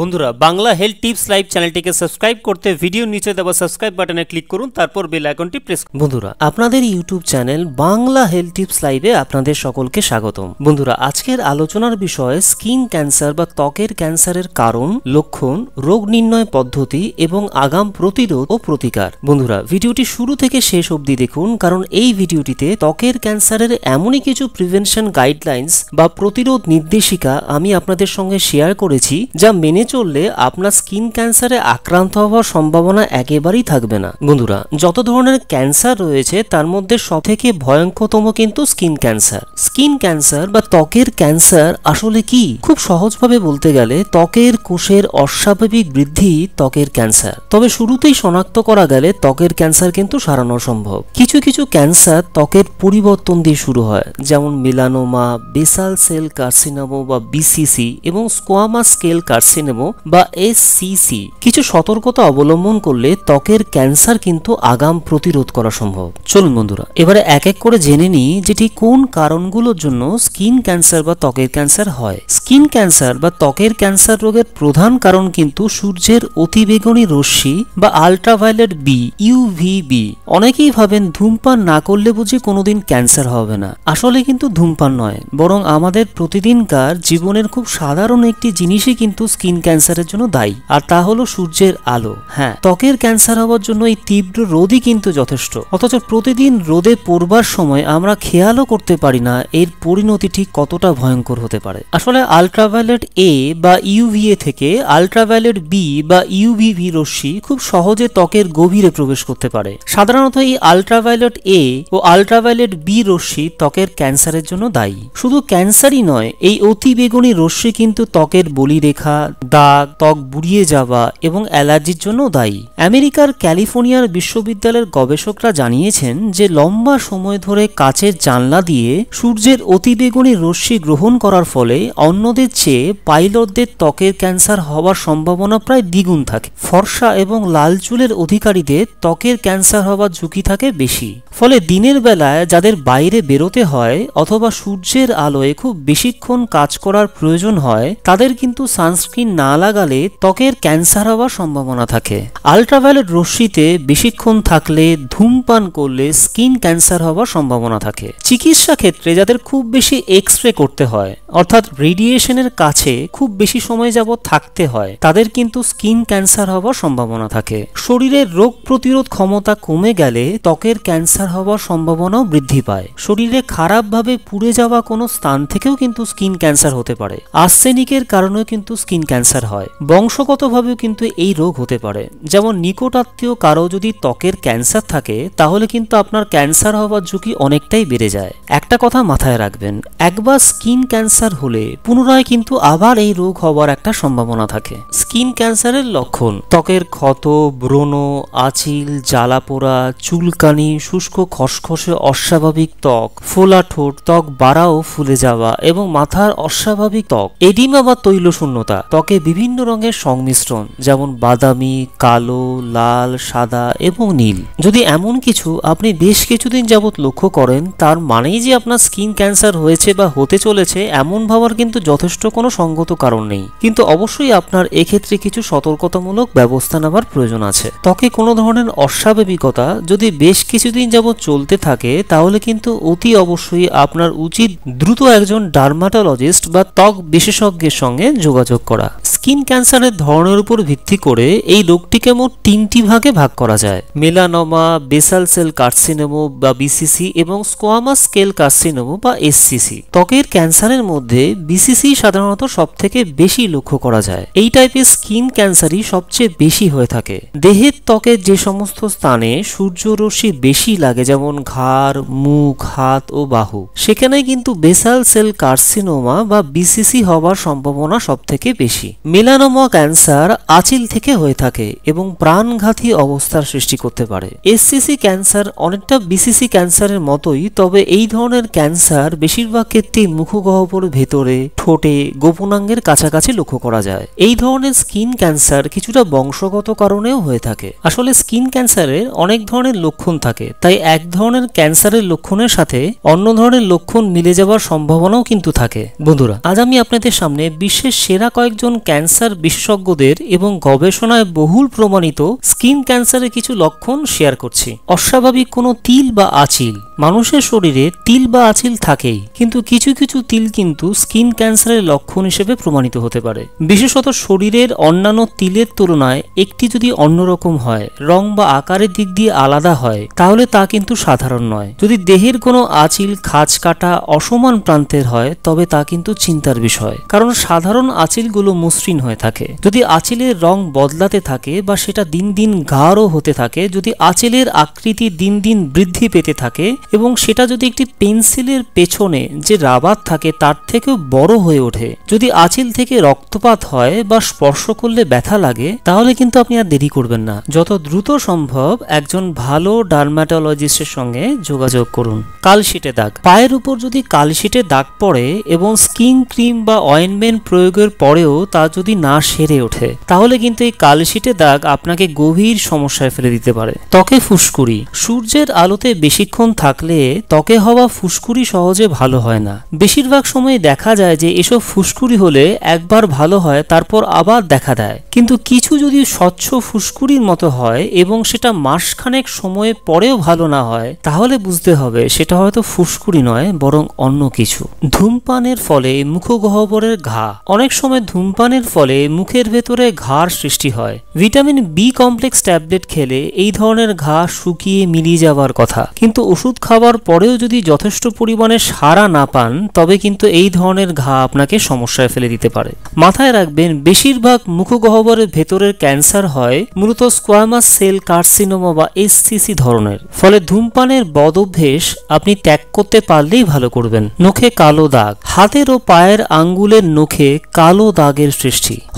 বন্ধুরা, Bangla health tips live চ্যানেলটিকে subscribe করতে ভিডিও নিচে দেওয়া সাবস্ক্রাইব বাটনে ক্লিক করুন, তারপর বেল আইকনটি প্রেস বন্ধুরা, আপনাদের YouTube channel Bangla health tips লাইভে আপনাদের সকলকে স্বাগতম। বন্ধুরা, আজকের আলোচনার বিষয় স্কিন ক্যান্সার বা ত্বকের ক্যান্সারের কারণ, লক্ষণ, রোগ নির্ণয় পদ্ধতি এবং আগাম প্রতিরোধ ও প্রতিকার। বন্ধুরা, ভিডিওটি শুরু থেকে শেষ অবধি দেখুন, কারণ এই ভিডিওটিতে ত্বকের ক্যান্সারের এমনই কিছু প্রিভেনশন গাইডলাইন্স বা প্রতিরোধ নির্দেশিকা আমি আপনাদের সঙ্গে শেয়ার করেছি, যা মেনে চললে আপনার স্কিন ক্যান্সারে আক্রান্ত হওয়ার সম্ভাবনা একেবারেই থাকবে না। বন্ধুরা, যত ধরনের ক্যান্সার রয়েছে, তার মধ্যে সব থেকে ভয়ঙ্করতম কিন্তু স্কিন ক্যান্সার। স্কিন ক্যান্সার বা ত্বকের ক্যান্সার আসলে কি? খুব সহজভাবে বলতে গেলে, ত্বকের কোষের অস্বাভাবিক বৃদ্ধি ত্বকের ক্যান্সার। তবে শুরুতেই শনাক্ত করা গেলে ত্বকের ক্যান্সার কিন্তু সারানো সম্ভব। কিছু কিছু ক্যান্সার ত্বকের পরিবর্তন দিয়ে শুরু হয়, যেমন মিলানোমা, বেসাল সেল কার্সিনোমো বা বিসিসি এবং স্কোয়ামা স্কেল কার্সিনোমো। বা এসসিসি কিছু সতর্কতা অবলম্বন করলে ত্বকের ক্যান্সার কিন্তু আগাম প্রতিরোধ করা সম্ভব। চলুন বন্ধুরা, এবারে এক এক করে জেনে নিই যেটি কোন কারণগুলোর জন্য স্কিন ক্যান্সার বা ত্বকের ক্যান্সার হয়। স্কিন ক্যান্সার বা ত্বকের ক্যান্সার রোগের প্রধান কারণ কিন্তু সূর্যের অতিবেগুনি রশ্মি বা আলট্রাভায়োলেট বি ইউভিবি অনেকেই ভাবেন ধূমপান না করলে বুঝি কোনোদিন ক্যান্সার হবে না। আসলে কিন্তু ধূমপান নয়, বরং আমাদের প্রতিদিনকার জীবনের খুব সাধারণ একটি জিনিসই কিন্তু স্কিন ক্যান্সারের জন্য দায়ী। আর তা হলো সূর্যের আলো। হ্যাঁ ত্বকের ক্যান্সার হওয়ার জন্য এই তীব্র রোদই কিন্তু যথেষ্ট। অথচ প্রতিদিন রোদে পড়বার সময় আমরা খেয়ালও করতে পারি না এর পরিণতি ঠিক কতটা ভয়ঙ্কর হতে পারে। আসলে আলট্রাভায়োলেট এ বা ইউভিএ থেকে আলট্রাভায়োলেট বি বা ইউভিভি রশ্মি খুব সহজে ত্বকের গভীরে প্রবেশ করতে পারে। সাধারণত এই আলট্রাভায়োলেট এ ও আলট্রাভায়োলেট বি রশ্মি ত্বকের ক্যান্সারের জন্য দায়ী। শুধু ক্যান্সারই নয়, এই অতি বেগুনি রশ্মি কিন্তু ত্বকের বলিরেখা দাগ, ত্বক বুড়িয়ে যাওয়া এবং অ্যালার্জির জন্য দায়ী। আমেরিকার ক্যালিফোর্নিয়ার বিশ্ববিদ্যালয়ের গবেষকরা জানিয়েছেন যে লম্বা সময় ধরে কাচের জানলা দিয়ে সূর্যের অতিবেগুনি রশ্মি গ্রহণ করার ফলে অন্যদের চেয়ে পাইলটদের ত্বকের ক্যান্সার হওয়ার সম্ভাবনা প্রায় দ্বিগুণ থাকে। ফর্সা এবং লাল চুলের অধিকারীদের ত্বকের ক্যান্সার হওয়ার ঝুঁকি থাকে বেশি। ফলে দিনের বেলায় যাদের বাইরে বেরোতে হয় অথবা সূর্যের আলোয় খুব বেশিক্ষণ কাজ করার প্রয়োজন হয়, তাদের কিন্তু সানস্ক্রিন না লাগালে ত্বকের ক্যান্সার হওয়ার সম্ভাবনা থাকে। আলট্রাভায়োলেট রশ্মিতে বেশিক্ষণ থাকলে ধূমপান করলে স্কিন ক্যান্সার হওয়ার সম্ভাবনা থাকে। চিকিৎসা ক্ষেত্রে যাদের খুব বেশি এক্স রে করতে হয়, অর্থাৎ রেডিয়েশনের কাছে খুব বেশি সময় যাবৎ থাকতে হয়, তাদের কিন্তু স্কিন ক্যান্সার হওয়ার সম্ভাবনা থাকে। শরীরের রোগ প্রতিরোধ ক্ষমতা কমে গেলে ত্বকের ক্যান্সার হওয়ার সম্ভাবনাও বৃদ্ধি পায়। শরীরে খারাপভাবে পুড়ে যাওয়া কোনো স্থান থেকেও কিন্তু স্কিন ক্যান্সার হতে পারে। আর্সেনিকের কারণেও কিন্তু স্কিন ক্যান্সার হয়। বংশগতভাবেও কিন্তু এই রোগ হতে পারে। যেমন নিকটাত্মীয় কারও যদি ত্বকের ক্যান্সার থাকে, তাহলে কিন্তু আপনার ক্যান্সার হওয়ার ঝুঁকি অনেকটাই বেড়ে যায়। একটা কথা মাথায় রাখবেন, একবার স্কিন ক্যান্সার হলে পুনরায় কিন্তু আবার এই রোগ হওয়ার একটা সম্ভাবনা থাকে। স্কিন ক্যান্সারের লক্ষণ, ত্বকের ক্ষত, ব্রণ, আচিল, জ্বালা পোড়া, চুলকানি, শুষ্ক খসখসে অস্বাভাবিক ত্বক, ফোলা ঠোঁট, ত্বক বাড়াও ফুলে যাওয়া এবং মাথার অস্বাভাবিক ত্বক, এডিমা বা তৈল শূন্যতা ত্বকে বিভিন্ন রঙের সংমিশ্রণ, যেমন বাদামি, কালো, লাল, সাদা এবং নীল। যদি এমন কিছু আপনি বেশ কিছুদিন যাবৎ লক্ষ্য করেন, তার মানেই যে আপনার স্কিন ক্যান্সার হয়েছে বা হতে চলেছে, এমন ভাবার কিন্তু যথেষ্ট কোনো সঙ্গত কারণ নেই। কিন্তু অবশ্যই আপনার এক্ষেত্রে কিছু সতর্কতামূলক ব্যবস্থা নেওয়ার প্রয়োজন আছে। ত্বকে কোনো ধরনের অস্বাভাবিকতা যদি বেশ কিছুদিন যাবৎ চলতে থাকে, তাহলে কিন্তু অতি অবশ্যই আপনার উচিত দ্রুত একজন ডার্মাটোলজিস্ট বা ত্বক বিশেষজ্ঞের সঙ্গে যোগাযোগ করা। স্কিন ক্যান্সারের ধরনের উপর ভিত্তি করে এই রোগটিকে মোট তিনটি ভাগে ভাগ করা যায়। মেলানোমা, বেসাল সেল কার্সিনোমো বা বিসিসি এবং স্কোয়ামা স্কেল কার্সিনোমো বা এসসিসি ত্বকের ক্যান্সারের মধ্যে বিসিসি সাধারণত সব থেকে বেশি লক্ষ্য করা যায়। এই টাইপের স্কিন ক্যান্সারই সবচেয়ে বেশি হয়ে থাকে। দেহের ত্বকের যে সমস্ত স্থানে সূর্যরশ্মি বেশি লাগে, যেমন ঘাড়, মুখ, হাত ও বাহু। সেখানে কিন্তু বেসাল সেল কার্সিনোমা বা বিসিসি হওয়ার সম্ভাবনা সব থেকে বেশি। মেলানোমা ক্যান্সার আচিল থেকে হয়ে থাকে এবং প্রাণঘাতী অবস্থার সৃষ্টি করতে পারে। এসসিসি ক্যান্সার অনেকটা বিসিসি ক্যান্সারের মতোই, তবে এই ধরনের ক্যান্সার বেশিরভাগ ক্ষেত্রেই মুখগহ্বর ভেতরে, ঠোঁটে, গোপনাঙ্গের কাছাকাছি লক্ষ্য করা যায়। এই ধরনের স্কিন ক্যান্সার কিছুটা বংশগত কারণেও হয়ে থাকে। আসলে স্কিন ক্যান্সারের অনেক ধরনের লক্ষণ থাকে, তাই এক ধরনের ক্যান্সারের লক্ষণের সাথে অন্য ধরনের লক্ষণ মিলে যাওয়ার সম্ভাবনাও কিন্তু থাকে। বন্ধুরা, আজ আমি আপনাদের সামনে বিশ্বের সেরা কয়েকজন ক্যান্সার বিশেষজ্ঞদের এবং গবেষণায় বহুল প্রমাণিত স্কিন ক্যান্সারের কিছু লক্ষণ শেয়ার করছি। অস্বাভাবিক কোনো তিল বা আচিল। মানুষের শরীরে তিল বা আচিল থাকেই, কিন্তু কিছু কিছু তিল কিন্তু স্কিন ক্যান্সারের লক্ষণ হিসেবে প্রমাণিত হতে পারে। বিশেষত শরীরের অন্যান্য তিলের তুলনায় একটি যদি অন্যরকম হয়, রং বা আকারের দিক দিয়ে আলাদা হয়, তাহলে তা কিন্তু সাধারণ নয়। যদি দেহের কোনো আচিল, খাঁজ কাটা অসমান প্রান্তের হয়, তবে তা কিন্তু চিন্তার বিষয়। কারণ সাধারণ আচিলগুলো মসৃণ হয়ে থাকে। যদি আচিলের রং বদলাতে থাকে বা সেটা দিন দিন গাঢ় হতে থাকে, যদি আচিলের আকৃতি দিন দিন বৃদ্ধি পেতে থাকে এবং সেটা যদি একটি পেন্সিলের পেছনে যে রাবার থাকে তার থেকেও বড় হয়ে ওঠে, যদি আচিল থেকে রক্তপাত হয় বা স্পর্শ করলে ব্যথা লাগে, তাহলে কিন্তু আপনি আর দেরি করবেন না। যত দ্রুত সম্ভব একজন ভালো ডার্মাটোলজিস্টের সঙ্গে যোগাযোগ করুন। কালশিটে দাগ। পায়ের উপর যদি কালশিটে দাগ পড়ে এবং স্কিন ক্রিম বা অয়েনমেন্ট প্রয়োগের পরেও তা যদি না সেরে ওঠে, তাহলে কিন্তু এই কালশিটে দাগ আপনাকে গভীর সমস্যায় ফেলে দিতে পারে। ত্বকে ফুসকুড়ি। সূর্যের আলোতে বেশিক্ষণ থাকলে ত্বকে হওয়া ফুসকুড়ি সহজে ভালো হয় না। বেশিরভাগ সময় দেখা যায় যে এসব ফুসকুড়ি হলে একবার ভালো হয়, তারপর আবার দেখা দেয়। কিন্তু কিছু যদি স্বচ্ছ ফুসকুড়ির মতো হয় এবং সেটা মাসখানেক সময় পরেও ভালো না হয়, তাহলে বুঝতে হবে সেটা হয়তো ফুসকুড়ি নয়, বরং অন্য কিছু। ধূমপানের ফলে মুখগহ্বরের ঘা। অনেক সময় ধূমপানের ফলে মুখের ভেতরে ঘার সৃষ্টি হয়। ভিটামিন বি কমপ্লেক্স ট্যাবলেট খেলে এই ধরনের ঘা শুকিয়ে মিলিয়ে যাওয়ার কথা। কিন্তু ওষুধ খাওয়ার পরেও যদি যথেষ্ট পরিমাণে সারা না পান, তবে কিন্তু এই ধরনের ঘা আপনাকে সমস্যায় ফেলে দিতে পারে। মাথায় রাখবেন, বেশিরভাগ মুখগহ্বরের ভেতরের ক্যান্সার হয় মূলত স্কোয়ামাস সেল কার্সিনোমা বা এসসিসি ধরনের। ফলে ধূমপানের বদ অভ্যেস আপনি ত্যাগ করতে পারলেই ভালো করবেন। নখে কালো দাগ। হাতের ও পায়ের আঙ্গুলের নখে কালো দাগের সৃষ্টি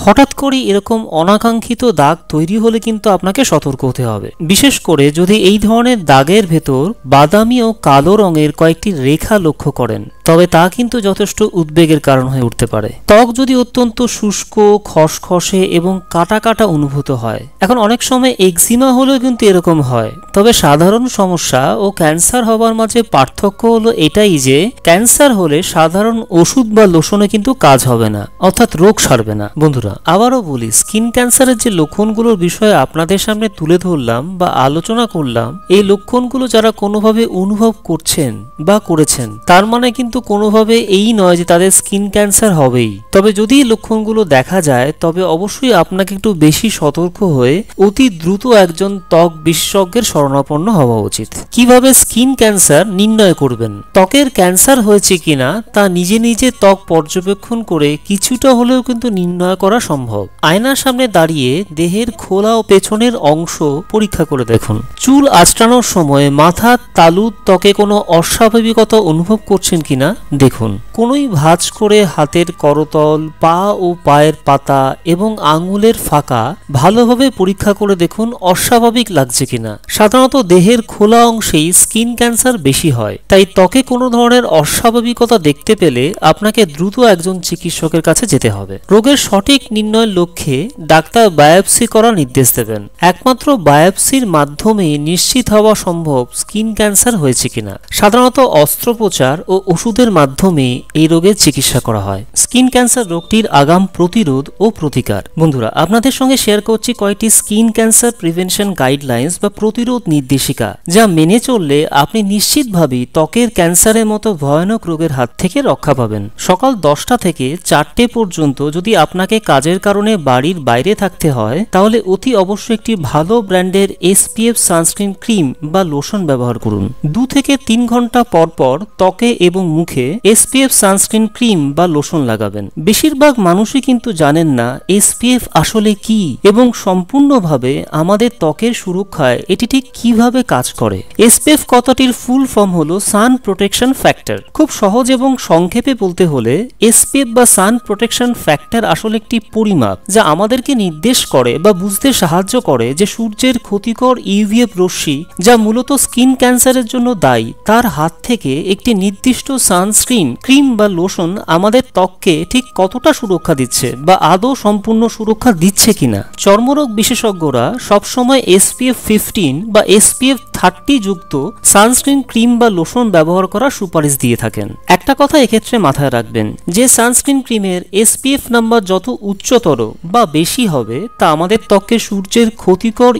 হঠাৎ করে এরকম অনাকাঙ্ক্ষিত দাগ তৈরি হলে কিন্তু আপনাকে সতর্ক হতে হবে। বিশেষ করে যদি এই ধরনের দাগের ভেতর বাদামি ও কালো রঙের কয়েকটি রেখা লক্ষ্য করেন, তবে তা কিন্তু যথেষ্ট উদ্বেগের কারণ হয়ে উঠতে পারে। ত্বক যদি অত্যন্ত শুষ্ক, খসখসে এবং কাটা কাটা অনুভূত হয়, এখন অনেক সময় এক্সিমা হলেও কিন্তু এরকম হয়। তবে সাধারণ সমস্যা ও ক্যান্সার হবার মাঝে পার্থক্য হলো এটাই যে, ক্যান্সার হলে সাধারণ ওষুধ বা লোশনে কিন্তু কাজ হবে না, অর্থাৎ রোগ সারবে না। বন্ধুরা, আবারও বলি স্কিন ক্যান্সারের যে লক্ষণগুলোর বিষয়ে আপনাদের সামনে তুলে ধরলাম বা আলোচনা করলাম, এই লক্ষণগুলো যারা কোনোভাবে অনুভব করছেন বা করেছেন, তার মানে কিন্তু কোনোভাবে এই নয় যে তাদের স্কিন ক্যান্সার হবেই। তবে যদি এই লক্ষণগুলো দেখা যায়, তবে অবশ্যই আপনাকে একটু বেশি সতর্ক হয়ে অতি দ্রুত একজন ত্বক বিশেষজ্ঞের শরণাপন্ন হওয়া উচিত। কীভাবে স্কিন ক্যান্সার নির্ণয় করবেন? ত্বকের ক্যান্সার হয়েছে কিনা, তা নিজে নিজে ত্বক পর্যবেক্ষণ করে কিছুটা হলেও কিন্তু নির্ণয় করা সম্ভব। আয়নার সামনে দাঁড়িয়ে দেহের খোলা ও পেছনের অংশ পরীক্ষা করে দেখুন। চুল আঁচড়ানোর সময় মাথা তালুর ত্বকে কোনো অস্বাভাবিকতা অনুভব করছেন কিনা দেখুন। কোনোই ভাঁজ করে হাতের করতল, পা ও পায়ের পাতা এবং আঙুলের ফাঁকা ভালোভাবে পরীক্ষা করে দেখুন অস্বাভাবিক লাগছে কিনা। সাধারণত দেহের খোলা অংশেই স্কিন ক্যান্সার বেশি হয়। তাই ত্বকে কোনো ধরনের অস্বাভাবিকতা দেখতে পেলে আপনাকে দ্রুত একজন চিকিৎসকের কাছে যেতে হবে। রোগের সঠিক নির্ণয়ের লক্ষ্যে ডাক্তার বায়োপসি করার নির্দেশ দেবেন। একমাত্র বায়োপসির মাধ্যমে নিশ্চিত হওয়া সম্ভব স্কিন ক্যান্সার হয়েছে কিনা। সাধারণত অস্ত্রোপচার ও ওষুধের মাধ্যমে এই রোগের চিকিৎসা করা হয়। স্কিন ক্যান্সার রোগটির আগাম প্রতিরোধ ও প্রতিকার। বন্ধুরা, আপনাদের সঙ্গে শেয়ার করছি কয়েকটি স্কিন ক্যান্সার প্রিভেনশন গাইডলাইন্স বা প্রতিরোধ নির্দেশিকা, যা মেনে চললে আপনি নিশ্চিতভাবেই ত্বকের ক্যান্সারের মতো ভয়ানক রোগের হাত থেকে রক্ষা পাবেন। সকাল দশটা থেকে চারটে পর্যন্ত যদি আপনাকে কাজের কারণে বাড়ির বাইরে থাকতে হয়, তাহলে অতি অবশ্যই একটি ভালো ব্র্যান্ডের এসপিএফ সানস্ক্রিন ক্রিম বা লোশন ব্যবহার করুন। দু থেকে তিন ঘণ্টা পর পর ত্বকে এবং মুখে এসপিএফ সানস্ক্রিন ক্রিম বা লোশন লাগাবেন। বেশিরভাগ মানুষই কিন্তু জানেন না এসপিএফ আসলে কি, এবং সম্পূর্ণভাবে আমাদের ত্বকের সুরক্ষায় এটি ঠিক কীভাবে কাজ করে? এসপিএফ কথাটির ফুল ফর্ম হলো সান প্রোটেকশন ফ্যাক্টর খুব সহজ এবং সংক্ষেপে বলতে হলে এসপিএফ বা সান প্রোটেকশন ফ্যাক্টর আসলে একটি পরিমাপ যা আমাদেরকে নির্দেশ করে বা বুঝতে সাহায্য করে যে সূর্যের ক্ষতিকর ইউভিএফ রশ্মি যা মূলত স্কিন ক্যান্সারের জন্য দায়ী, তার হাত থেকে একটি নির্দিষ্ট সানস্ক্রিন ক্রিম বা লোশন আমাদের ত্বককে ঠিক কতটা সুরক্ষা দিচ্ছে বা আদৌ সম্পূর্ণ সুরক্ষা দিচ্ছে কিনা? চর্মরোগ বিশেষজ্ঞরা সবসময় এসপিএফ ফিফটিন বা এসপিএফ থার্টি যুক্ত সানস্ক্রিন ক্রিম বা লোশন ব্যবহার করার সুপারিশ দিয়ে থাকেন। একটা কথা এক্ষেত্রে মাথায় রাখবেন, যে সানস্ক্রিন ক্রিমের এসপিএফ নাম্বার যত উচ্চতর বা বেশি হবে, তা আমাদের ত্বককে সূর্যের ক্ষতিকর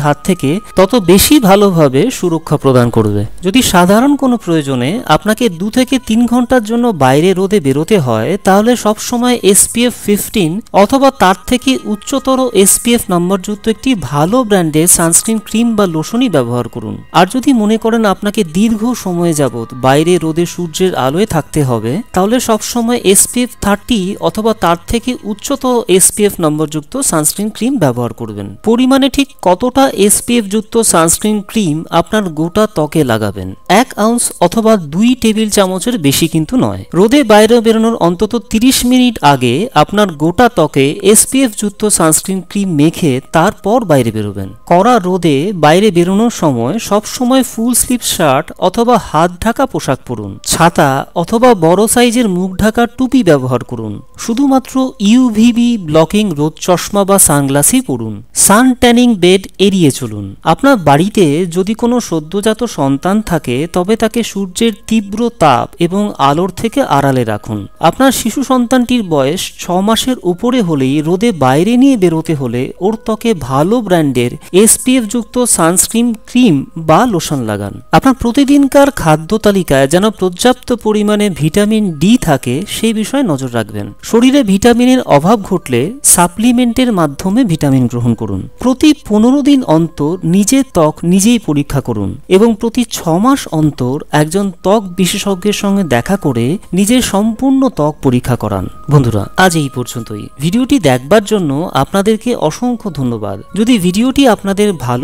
হাত থেকে তত বেশি ভালোভাবে সুরক্ষা প্রদান করবে। যদি সাধারণ কোনো প্রয়োজনে আপনাকে দু থেকে তিন ঘণ্টার জন্য বাইরে রোদে বেরোতে হয়, তাহলে সবসময় এসপিএফ ফিফটিন অথবা তার থেকে উচ্চতর এসপিএফ নম্বরযুক্ত একটি ভালো ব্র্যান্ডের সানস্ক্রিন ক্রিম বা লোশনই ব্যবহার করুন। আর যদি মনে করেন আপনাকে দীর্ঘ সময় যাবৎ বাইরে রোদে সূর্যের আলোয় থাকতে হবে, তাহলে সবসময় এসপিএফ থার্টি অথবা তার থেকে উচ্চতর এসপিএফ নম্বরযুক্ত সানস্ক্রিন ক্রিম ব্যবহার করবেন। পরিমাণে ঠিক কতটা এসপিএফ যুক্ত সানস্ক্রিন ক্রিম আপনার গোটা ত্বকে লাগাবেন? এক আউন্স অথবা দুই টেবিল চামচের বেশি কিন্তু নয়। রোদে বাইরে বেরোনোর অন্তত 30 মিনিট আগে আপনার গোটা ত্বকে এসপিএফ যুক্ত সানস্ক্রিন ক্রিম মেখে তারপর বাইরে বেরোবেন। কড়া রোদে বাইরে বেরোনোর সময় সব সময় ফুল স্লিপ শার্ট অথবা হাত ঢাকা পোশাক পরুন। ছাতা অথবা বড় সাইজের মুখ ঢাকার টুপি ব্যবহার করুন। শুধুমাত্র ইউভিবি ব্লকিং রোদ চশমা বা সানগ্লাসই পরুন। সান ট্যানিং বেড এড়িয়ে চলুন। আপনার বাড়িতে যদি কোনো সদ্যজাত সন্তান থাকে, তবে তাকে সূর্যের তীব্র তাপ এবং আলোর থেকে আড়ালে রাখুন। আপনার শিশু সন্তানটির বয়স ছ মাসের উপরে হলেই রোদে বাইরে নিয়ে বেরোতে হলে ওর ত্বকে ভালো ব্র্যান্ডের এসপিএফ যুক্ত সানস্ক্রিন ক্রিম বা লোশন লাগান। আপনার প্রতিদিনকার খাদ্য তালিকায় যেন পর্যাপ্ত পরিমাণে ভিটামিন ডি থাকে, সেই বিষয়ে নজর রাখবেন। শরীরে ভিটামিনের অভাব ঘটলে সাপ্লিমেন্টের মাধ্যমে ভিটামিন গ্রহণ করুন। প্রতি পনেরো দিন অন্তর নিজের ত্বক নিজেই পরীক্ষা করুন এবং প্রতি ছ মাস অন্তর একজন ত্বক বিশেষজ্ঞের সঙ্গে দেখা করে নিজের সম্পূর্ণ ত্বক পরীক্ষা করান। বন্ধুরা, আজ এই পর্যন্তই। ভিডিওটি দেখবার জন্য আপনাদেরকে অসংখ্য ধন্যবাদ। যদি ভিডিওটি আপনাদের ভালো